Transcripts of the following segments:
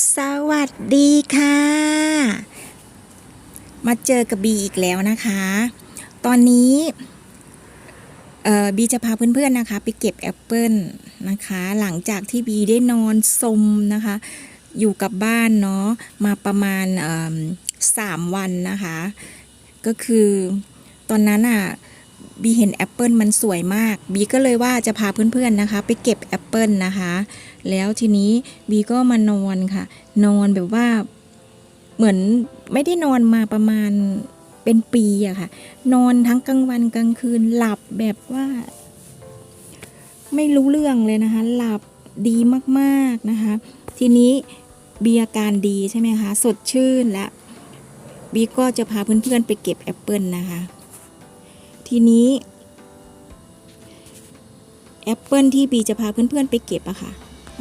สวัสดีค่ะ มาเจอกับบีอีกแล้วนะคะ ตอนนี้บีจะพาเพื่อนๆนะคะ ไปเก็บแอปเปิลนะคะ หลังจากที่บีได้นอนสมนะคะ อยู่กับบ้านเนาะมาประมาณสามวันนะคะ ก็คือตอนนั้นอะ บีเห็นแอปเปิลมันสวยมากบีก็เลยว่าจะพาเพื่อนๆนะคะ ไปเก็บแอปเปิลนะคะ แล้วทีนี้บีก็มานอนค่ะ นอนแบบว่าเหมือนไม่ได้นอนมาประมาณเป็นปีอะค่ะ นอนทั้งกลางวันกลางคืนหลับแบบว่า ไม่รู้เรื่องเลยนะคะ หลับดีมากๆนะคะ ทีนี้บีอาการดีใช่ไหมคะ สดชื่นและบีก็จะพาเพื่อนๆไปเก็บแอปเปิลนะคะ ทีนี้แอปเปิลที่บีจะพาเพื่อนๆไปเก็บอะค่ะ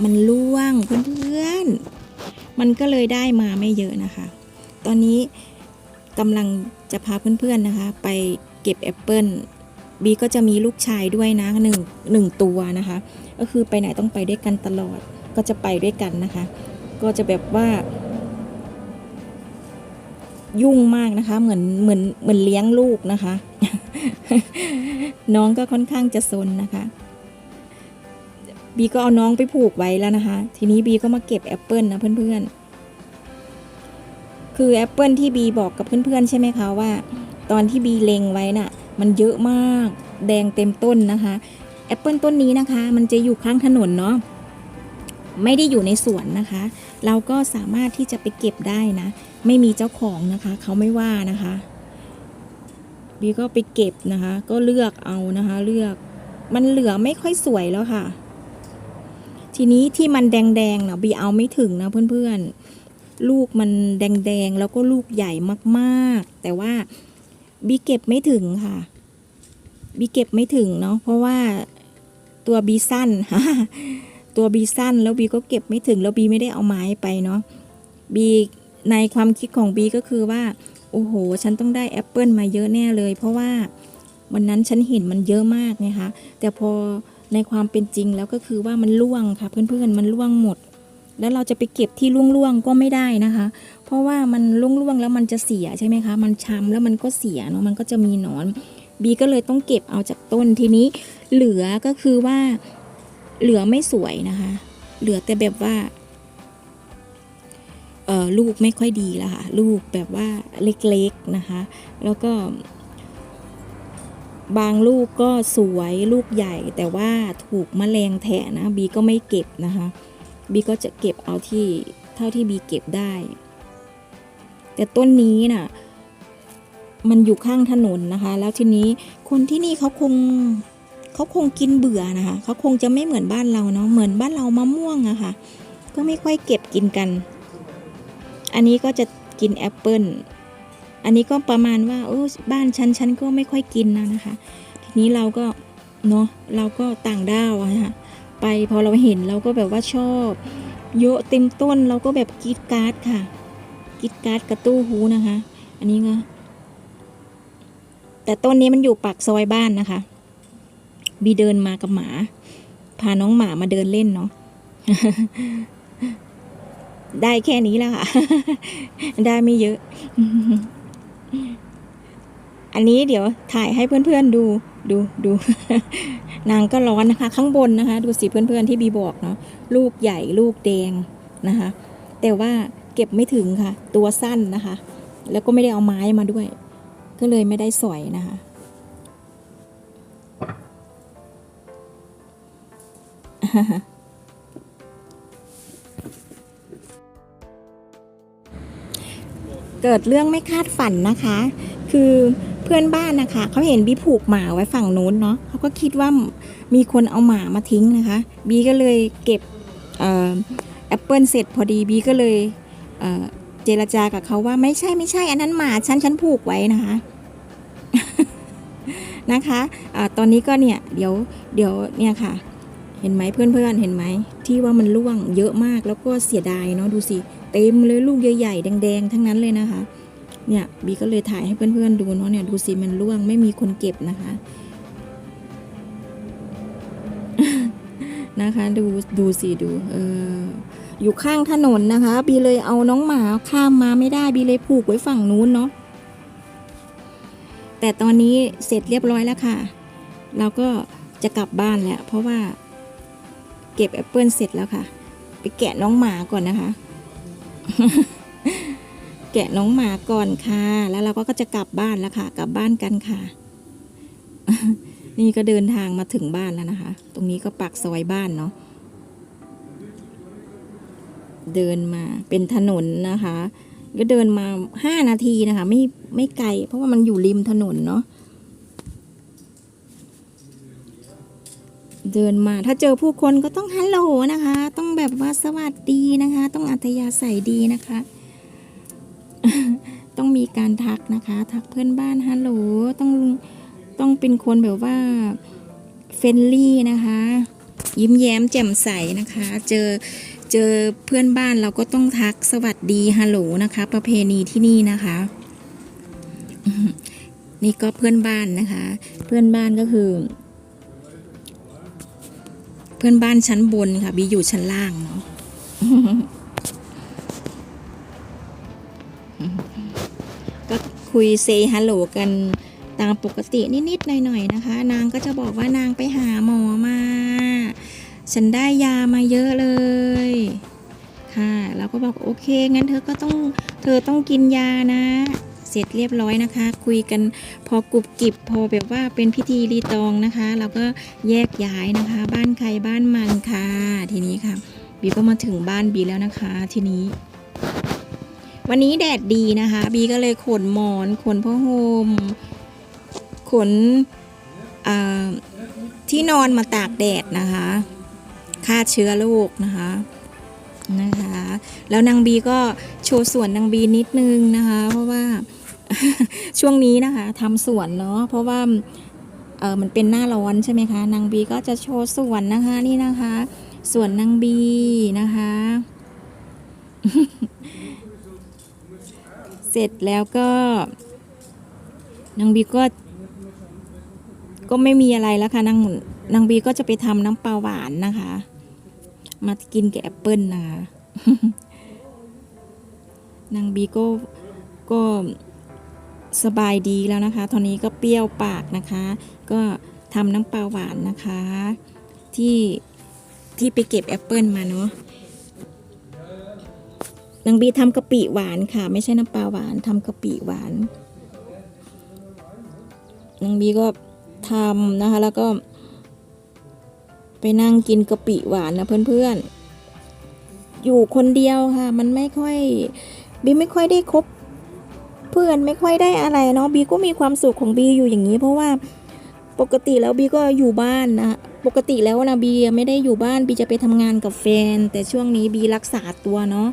มันร่วงเพื่อนๆ มันก็เลยได้มาไม่เยอะนะคะ ตอนนี้กำลังจะพาเพื่อนๆนะคะ ไปเก็บแอปเปิลบีก็จะมีลูกชายด้วยนะหนึ่งหนึ่งตัวนะคะ ก็คือไปไหนต้องไปด้วยกันตลอด ก็จะไปด้วยกันนะคะ ก็จะแบบว่า ยุ่งมากนะคะ เหมือนเหมือนเหมือนเลี้ยงลูกนะคะ น้องก็ค่อนข้างจะซนนะคะ บีก็เอาน้องไปผูกไว้แล้วนะคะ ทีนี้บีก็มาเก็บแอปเปิลนะเพื่อนๆ คือแอปเปิลที่บีบอกกับเพื่อนๆ ใช่ไหมคะว่า ตอนที่บีเล็งไว้น่ะ มันเยอะมาก แดงเต็มต้นนะคะแอปเปิลต้นนี้นะคะ มันจะอยู่ข้างถนนเนาะไม่ได้อยู่ในสวนนะคะ เราก็สามารถที่จะไปเก็บได้นะ ไม่มีเจ้าของนะคะ เขาไม่ว่านะคะ บีก็ไปเก็บนะคะ ก็เลือกเอานะคะ เลือกมันเหลือไม่ค่อยสวยแล้วค่ะ ทีนี้ที่มันแดงๆเนาะบีเอาไม่ถึงนะเพื่อนๆ ลูกมันแดงๆแล้วก็ลูกใหญ่มากๆ แต่ว่าบีเก็บไม่ถึงค่ะบีเก็บไม่ถึงเนาะเพราะว่าตัวบีสั้นตัวบีสั้นแล้วบีก็เก็บไม่ถึงแล้วบีไม่ได้เอาไม้ไปเนาะบีในความคิดของบีก็คือว่า โอ้โห ฉันต้องได้แอปเปิลมาเยอะแน่เลย เพราะว่าวันนั้นฉันเห็นมันเยอะมากไงคะ แต่พอในความเป็นจริงแล้วก็คือว่ามันร่วงค่ะ เพื่อนๆ มันร่วงหมด แล้วเราจะไปเก็บที่ร่วงๆ ก็ไม่ได้นะคะ เพราะว่ามันร่วงๆ แล้วมันจะเสียใช่ไหมคะ มันช้ำแล้วมันก็เสียเนาะ มันก็จะมีหนอน บีก็เลยต้องเก็บเอาจากต้นทีนี้ เหลือก็คือว่าเหลือไม่สวยนะคะ เหลือแต่แบบว่า ลูกไม่ค่อยดีแล้วค่ะ ลูกแบบว่าเล็กๆนะคะ แล้วก็ บางลูกก็สวยลูกใหญ่ แต่ว่าถูกมแมลงแทะนะบีก็ไม่เก็บนะคะบีก็จะเก็บเอาที่เท่าที่บีเก็บได้ แต่ต้นนี้น่ะมันอยู่ข้างถนนนะคะ แล้วทีนี้คนที่นี่เขาคงเขาคงกินเบื่อนะคะเขาคงจะไม่เหมือนบ้านเราเนาะเหมือนบ้านเรามะม่วงอะค่ะ ก็ไม่ค่อยเก็บกินกัน อันนี้ก็จะกินแอปเปิลอันนี้ก็ประมาณว่าโอ้บ้านฉันฉันก็ไม่ค่อยกินนะนะคะ ทีนี้เราก็เนาะเราก็ต่างด้าวอะค่ะไปพอเราเห็นเราก็แบบว่าชอบเยอะเต็มต้นเราก็แบบกีดการ์ดค่ะกีดการ์ดกระตู้หูนะคะ อันนี้ก็แต่ต้นนี้มันอยู่ปากซอยบ้านนะคะ บีเดินมากับหมา พาน้องหมามาเดินเล่นเนาะ ได้แค่นี้แล้วค่ะ ได้ไม่เยอะ อันนี้เดี๋ยวถ่ายให้เพื่อนๆดูดูดูนางก็ร้อนนะคะ ข้างบนนะคะ ดูสิเพื่อนๆที่บีบอกเนาะลูกใหญ่ลูกแดงนะคะ แต่ว่าเก็บไม่ถึงค่ะ ตัวสั้นนะคะ แล้วก็ไม่ได้เอาไม้มาด้วย ก็เลยไม่ได้สอยนะคะ เกิดเรื่องไม่คาดฝันนะคะ คือเพื่อนบ้านนะคะเขาเห็นบีผูกหมาไว้ฝั่งนู้นเนาะเขาก็คิดว่ามีคนเอาหมามาทิ้งนะคะ บีก็เลยเก็บแอปเปิลเสร็จพอดีบีก็เลยเเจรจากับเขาว่าไม่ใช่ไม่ใช่ อันนั้นหมาฉันฉันผูกไว้นะคะนะคะอะตอนนี้ก็เนี่ยเดี๋ยวเดี๋ยวเนี่ยค่ะ เห็นไหมเพื่อนๆเห็นไหมที่ว่ามันร่วงเยอะมากแล้วก็เสียดายเนาะดูสิ เต็มเลยลูกใหญ่ๆแดงๆ ทั้งนั้นเลยนะคะ เนี่ยบีก็เลยถ่ายให้เพื่อนๆดูเนาะเนี่ยดูสิมันร่วงไม่มีคนเก็บนะคะนะคะดูดูสิดูเอออยู่ข้างถนนนะคะ บีเลยเอาน้องหมาข้ามมาไม่ได้บีเลยผูกไว้ฝั่งนู้นเนาะแต่ตอนนี้เสร็จเรียบร้อยแล้วค่ะ เราก็จะกลับบ้านแล้ว เพราะว่าเก็บแอปเปิลเสร็จแล้วค่ะ ไปแกะน้องหมาก่อนนะคะ แกะน้องหมาก่อนค่ะ แล้วเราก็จะกลับบ้านแล้วค่ะ กลับบ้านกันค่ะ นี่ก็เดินทางมาถึงบ้านแล้วนะคะ ตรงนี้ก็ปากซอยบ้านเนาะ เดินมาเป็นถนนนะคะ ก็เดินมาห้านาทีนะคะ ไม่ไม่ไกล เพราะว่ามันอยู่ริมถนนเนาะ เดินมาถ้าเจอผู้คนก็ต้องฮัลโหลนะคะ ต้องแบบว่าสวัสดีนะคะ ต้องอัธยาศัยดีนะคะ ต้องมีการทักนะคะ ทักเพื่อนบ้านฮัลโหลต้องต้องเป็นคนแบบว่าเฟรนลี่นะคะ ยิ้มแย้มแจ่มใสนะคะ เจอเจอเพื่อนบ้านเราก็ต้องทักสวัสดีฮัลโหลนะคะ ประเพณีที่นี่นะคะนี่ก็เพื่อนบ้านนะคะ เพื่อนบ้านก็คือ เพื่อนบ้านชั้นบนค่ะบีอยู่ชั้นล่างเนาะก็คุยเซฮัลโหลกันตามปกตินิดๆหน่อยๆนะคะ นางก็จะบอกว่านางไปหาหมอมา ฉันได้ยามาเยอะเลย ค่ะ เราก็บอกโอเคงั้นเธอก็ต้องเธอต้องกินยานะ เสร็จเรียบร้อยนะคะ คุยกันพอกรุบกริบพอแบบว่าเป็นพิธีรีตองนะคะ เราก็แยกย้ายนะคะ บ้านใครบ้านมันค่ะ ทีนี้ค่ะบีก็มาถึงบ้านบีแล้วนะคะ ทีนี้ วันนี้แดดดีนะคะ บีก็เลยขนหมอนขนผ้าห่มขนอ่าที่นอนมาตากแดดนะคะฆ่าเชื้อโรคนะคะนะคะ แล้วนางบีก็โชว์สวนนางบีนิดนึงนะคะ เพราะว่า ช่วงนี้นะคะทำสวนเนาะเพราะว่าเออมันเป็นหน้าร้อนใช่ไหมคะ นางบีก็จะโชว์สวนนะคะนี่นะคะสวนนางบีนะคะ เสร็จแล้วก็ นางบีก็ ก็ไม่มีอะไรแล้วค่ะนางนางบีก็จะไปทำน้ำปลาหวานนะคะ มากินกับแอปเปิลนะคะนางบีก็ก็ สบายดีแล้วนะคะ ตอนนี้ก็เปรี้ยวปากนะคะ ก็ทำน้ำปลาหวานนะคะ ที่ที่ไปเก็บแอปเปิลมาเนาะนางบีทำกะปิหวานค่ะ ไม่ใช่น้ำปลาหวานทำกะปิหวานนางบีก็ทำนะคะ แล้วก็ ไปนั่งกินกะปิหวานนะเพื่อนๆอยู่คนเดียวค่ะ มันไม่ค่อยบีไม่ค่อยได้คบ เพื่อนไม่ค่อยได้อะไรเนาะบีก็มีความสุขของบีอยู่อย่างนี้ เพราะว่าปกติแล้วบีก็อยู่บ้านนะปกติแล้วนะบีไม่ได้อยู่บ้านบีจะไปทำงานกับแฟน แต่ช่วงนี้บีรักษาตัวเนาะ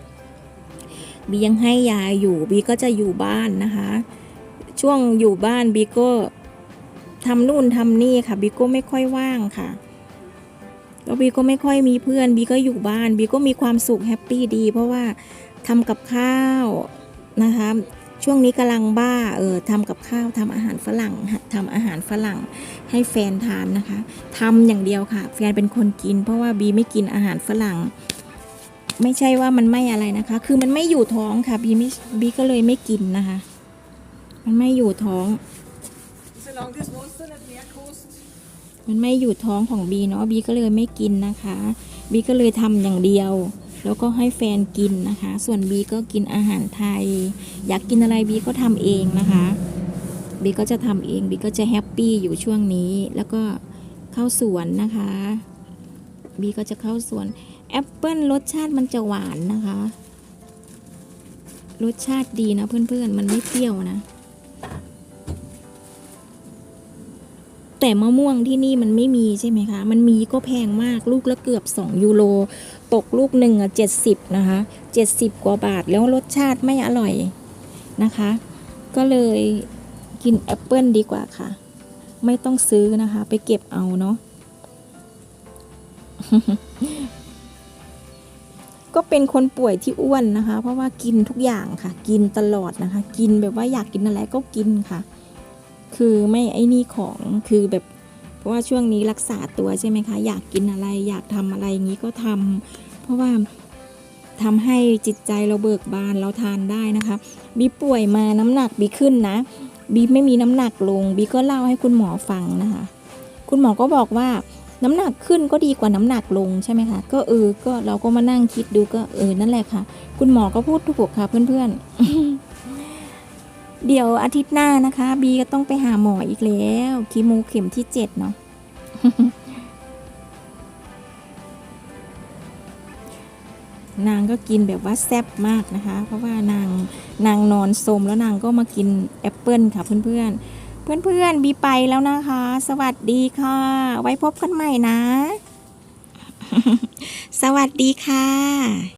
บียังให้ยาอยู่บีก็จะอยู่บ้านนะคะ ช่วงอยู่บ้านบีก็ทำนู่นทำนี่ค่ะบีก็ไม่ค่อยว่างค่ะแล้วบีก็ไม่ค่อยมีเพื่อนบีก็อยู่บ้านบีก็มีความสุขแฮปปี้ดี เพราะว่าทำกับข้าวนะคะ ช่วงนี้กำลังบ้าเออทำกับข้าวทำอาหารฝรั่งทำอาหารฝรั่งให้แฟนทานนะคะทำอย่างเดียวค่ะ แฟนเป็นคนกิน เพราะว่าบีไม่กินอาหารฝรั่ง ไม่ใช่ว่ามันไม่อะไรนะคะ คือมันไม่อยู่ท้องค่ะ บีไม่บีก็เลยไม่กินนะคะ มันไม่อยู่ท้อง มันไม่อยู่ท้องของบีเนาะบีก็เลยไม่กินนะคะ บีก็เลยทำอย่างเดียว แล้วก็ให้แฟนกินนะคะ ส่วนบีก็กินอาหารไทย อยากกินอะไรบีก็ทำเองนะคะบีก็จะทำเองบีก็จะแฮปปี้อยู่ช่วงนี้ แล้วก็เข้าสวนนะคะบีก็จะเข้าสวนแอปเปิลรสชาติมันจะหวานนะคะ รสชาติดีนะเพื่อนๆ มันไม่เปรี้ยวนะ แต่มะม่วงที่นี่มันไม่มีใช่ไหมคะ มันมีก็แพงมากลูกละเกือบ 2 ยูโร ตกลูกหนึ่งอะเจ็ดสิบนะคะเจ็ดสิบกว่าบาทแล้วรสชาติไม่อร่อยนะคะ ก็เลยกินแอปเปิลดีกว่าค่ะ ไม่ต้องซื้อนะคะ ไปเก็บเอาเนาะก็เป็นคนป่วยที่อ้วนนะคะ เพราะว่ากินทุกอย่างค่ะ กินตลอดนะคะ กินแบบว่าอยากกินอะไรก็กินค่ะ คือไม่ไอ้นี่ของคือแบบเพราะว่าช่วงนี้รักษาตัวใช่ไหมคะ อยากกินอะไรอยากทำอะไรอย่างนี้ก็ทำเพราะว่าทำให้จิตใจเราเบิกบานเราทานได้นะคะ บีป่วยมาน้ำหนักบีขึ้นนะ บีไม่มีน้ำหนักลง บีก็เล่าให้คุณหมอฟังนะคะ คุณหมอก็บอกว่าน้ำหนักขึ้นก็ดีกว่าน้ำหนักลงใช่ไหมคะ ก็เออก็เราก็มานั่งคิดดูก็เออนั่นแหละค่ะ คุณหมอก็พูดถูกค่ะเพื่อนๆ เดี๋ยวอาทิตย์หน้านะคะ บีก็ต้องไปหาหมออีกแล้วคีโมเข็มที่เจ็ดเนาะนางก็กินแบบว่าแซ่บมากนะคะ เพราะว่านางนางนอนสมแล้วนางก็มากินแอปเปิลค่ะเพื่อนๆเพื่อนๆบีไปแล้วนะคะ สวัสดีค่ะ ไว้พบกันใหม่นะ สวัสดีค่ะ